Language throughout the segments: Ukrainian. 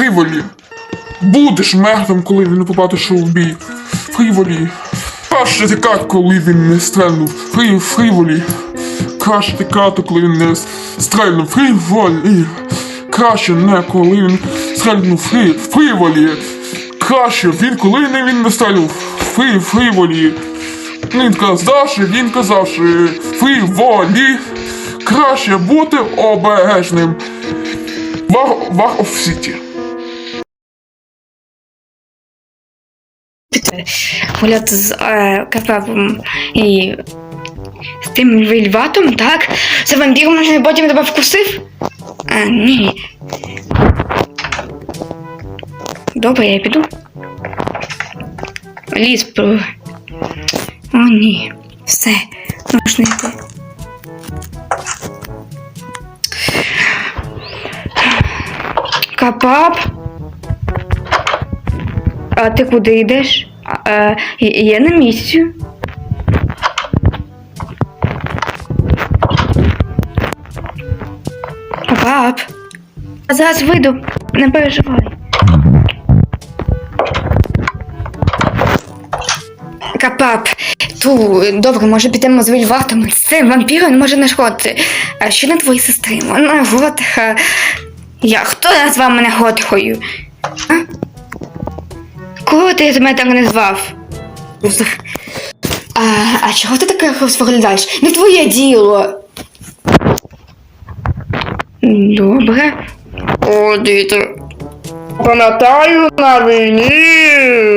Фріволі. Будеш мертвим, коли він побачиш у бій. Фріволі. Краще тікати, коли він не стрельнув. Фрі, фріволі. Краще тікати, коли він не стрельнув. Фріволі. Краще не коли він стрельнув. Фрі, фріволі. Краще він, коли не він не стрельнув. Фрі, фріволі. Він казав, що він казав, що фріволі. Краще бути обережним. Вар, вар оф сіті. Гуляти з е, кафевом і з тим вільватом, так? Це вампіром може потім тебе вкусив? А, ні. Добре, я піду. Ліс про. О, ні. Все, можна йти. Капап. А ти куди йдеш? Е, я на місці. Пап. Зараз вийду, не переживай. Капап, ту, добре, може підемо з вільватами. З цим вампіром може не шкодити. А що на твоїй сестри? Вона готиха. Я хто назвав мене готихою? А? Кого ти мене так назвав? А, а чого ти таке виглядаєш? Не твоє діло. Добре. О, діти. Пам'ятаю на війні.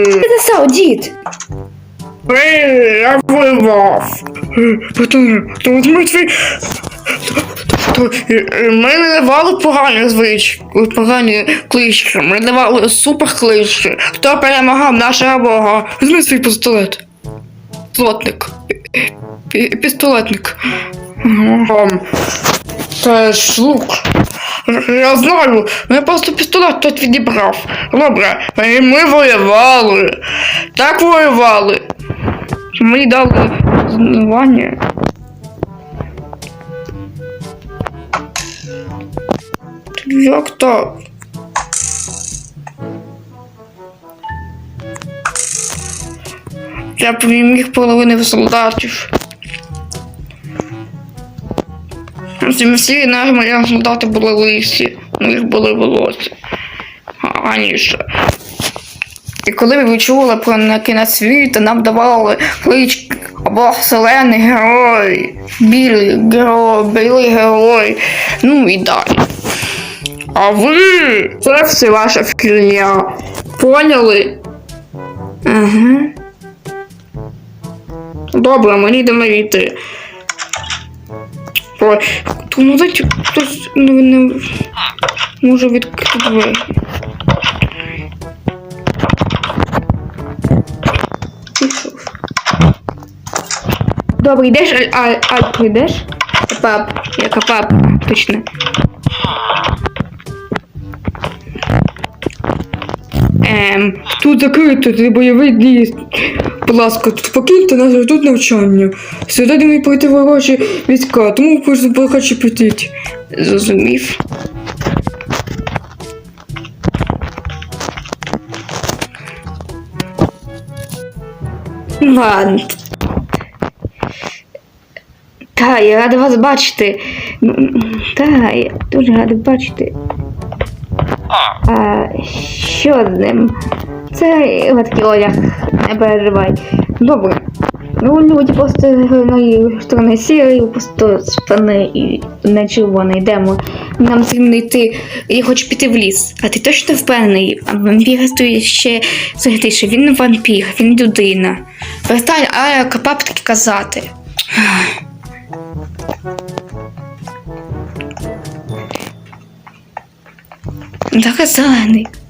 Ти написав, дід. Я воював. Потім, то ми твій... Ми не давали погані звички, погані клички, ми давали супер клички. Хто перемагав нашого бога? Візьми свій пістолет. Плотник. Пістолетник. Ага. Це ж лук. Я знаю, я просто пістолет тут відібрав. Добре, і ми воювали. Так воювали. Мені дали знавання. Як так? Я переміг половини солдатів. Всі наші солдати були лисі, у них були волосся. Раніше. І коли ми відчули про на кінець світу, нам давали клички або зелений герой, білий герой, білий герой, ну і далі. А ви це все ваша фігня. Поняли? Ага. Добре, мені йдемо йти. Ой, тому знаєте, хтось не, не може відкрити двері. Добре, йдеш, а, а, а ти йдеш? Капап, я капап, точно. Ем, Тут закрито, це бойовий ліс. Будь ласка, покиньте нас тут навчання. Сюди не пройти ворожі війська, тому просто хочу піти. зрозумів. Ладно. Та, я рада вас бачити. Та, я дуже рада бачити. А, що з ним? Це гадкий одяг, не переживай. Добре. Ну, люди просто одної сторони сірий, просто штани і не червоний. Йдемо. Нам потрібно йти. Я хочу піти в ліс. А ти точно впевнений? А вампір стоїть ще загадіше. Він вампір, він людина. Перестань, а капап таки казати. Так,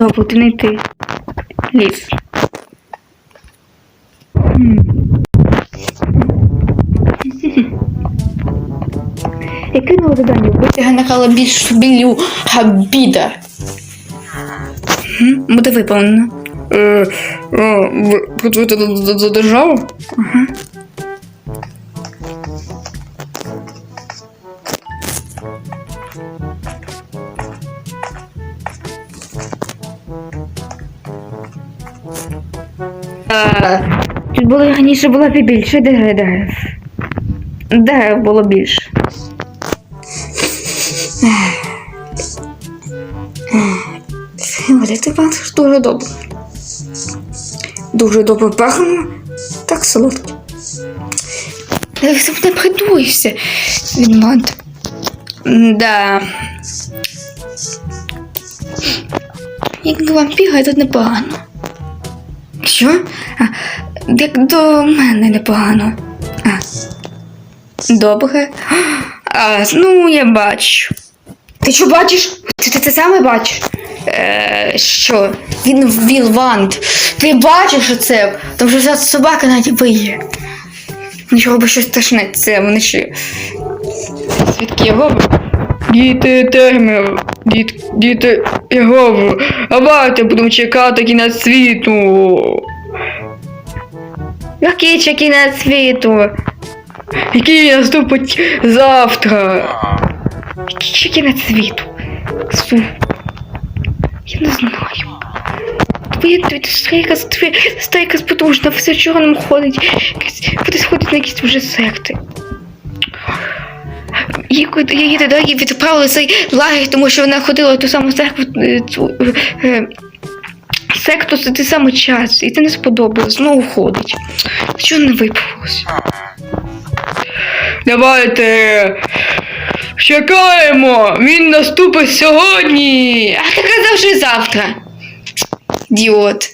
Добре, ти не йти. Ліс. Яке нове завдання? Витяга накала більш білю габіда. Буде виповнено. Е, е, працюєте за державу? Ага. Тут було раніше було більше дерев. дерев. Дерев було більше. Валити пахнеш дуже добре. Дуже добре пахне. Так солодко. Ти не придуєшся, Відмонт. Да. Як до вампіра, тут непогано. Що? А, як до мене непогано. А. Добре. А, ну, я бачу. Ти що бачиш? Ти, ти це саме бачиш? Е, що? Він Вілванд. Ти бачиш оце? Тому що зараз собака навіть виє. Нічого би щось страшне, це вночі. Свідки Єгови? Діти термів, діт, діти Єгови. Давайте будемо чекати кінець світу. Який ще кінець світу? Який наступить завтра? Чи кінець світу? Су. Я не знаю. Стрейка, стрейка потужна, все чорним ходить. Буде сходити на якісь вже секти. Її, тоді відправили цей лагерь, тому що вона ходила в ту саму церкву, е, цю, е, секту за той самий час, і це не сподобалось, знову ходить. Чого не виправилось? Давайте чекаємо! Він наступить сьогодні! А ти казав, що завтра. Діот.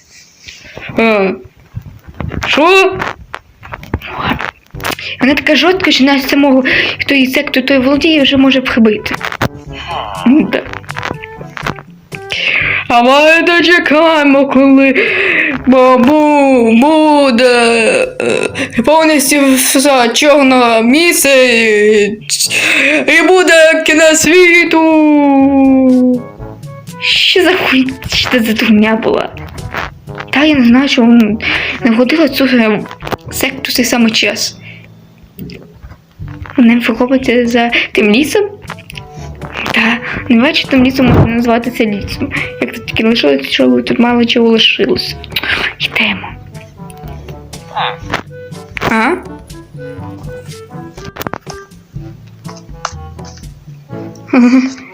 Що? Вона така жорстка, що навіть самого, хто її секту той володіє, вже може прибити. Да. А ми дочекаємо, коли бабу буде е, повністю вся чорна місяць і буде кінець світу. Що за хуй, що за дурня була? Та я не знаю, що не годила цю е, секту цей самий час. Вона ховається за тим лісом? Та, не бачу, тим лісом можна назвати це лісом. Як тут тільки лишилось, що тут мало чого лишилось. Йдемо. А? Чорт.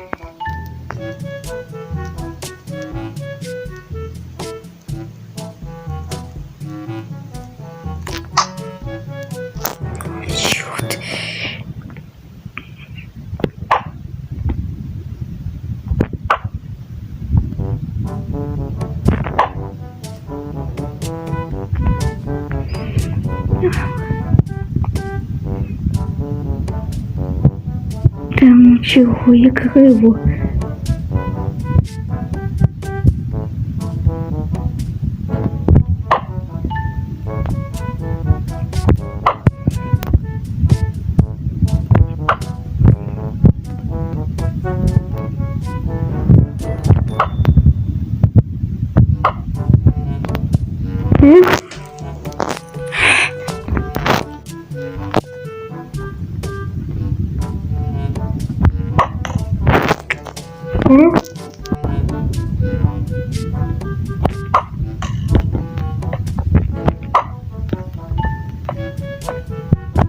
Чого, як криво.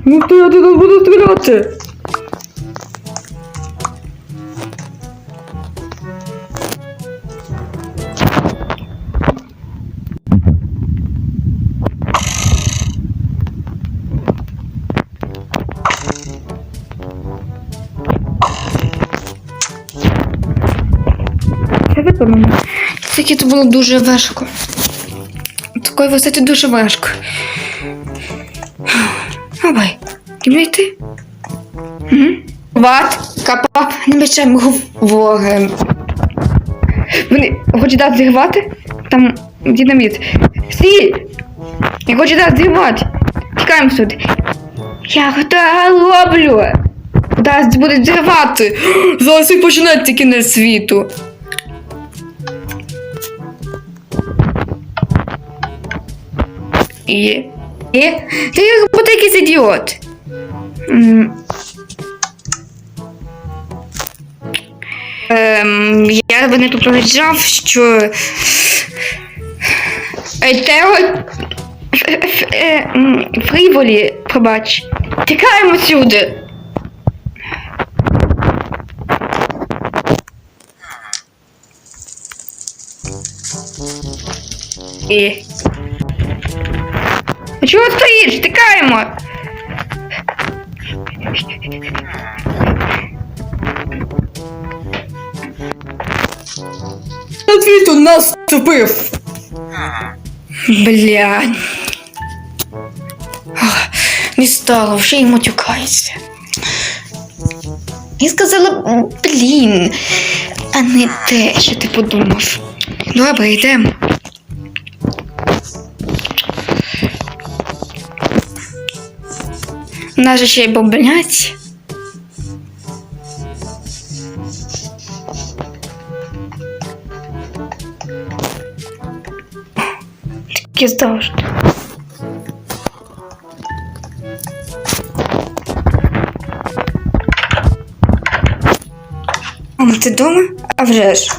Ну то я туди буду стріляти. Таке то було дуже важко. Такої висоти дуже важко. Давай, не йти. Ват, капа, не мечем вогем. Вони хочуть дати зіграти? там динаміт. Стій! Я хочу нас зірвати. Тікаємо сюди. Я это роблю. Нас будуть зривати. Зараз і починається кінець світу. І? Ти як будто якийсь ідіот. Ем, я мене попереджав, що. Тео. Ф- ф- е, м, Фріволі, пробач. Тікаємо сюди. І. А чого стоїш? Тікаємо! Світу нас вступив. Бля. Не стало, вже й матюкається. Я сказала, блін, а не те, що ти подумав. Добре, йдемо. Нас же ще й бомблять. Таке завжди. Мама, ти дома? А вже ж.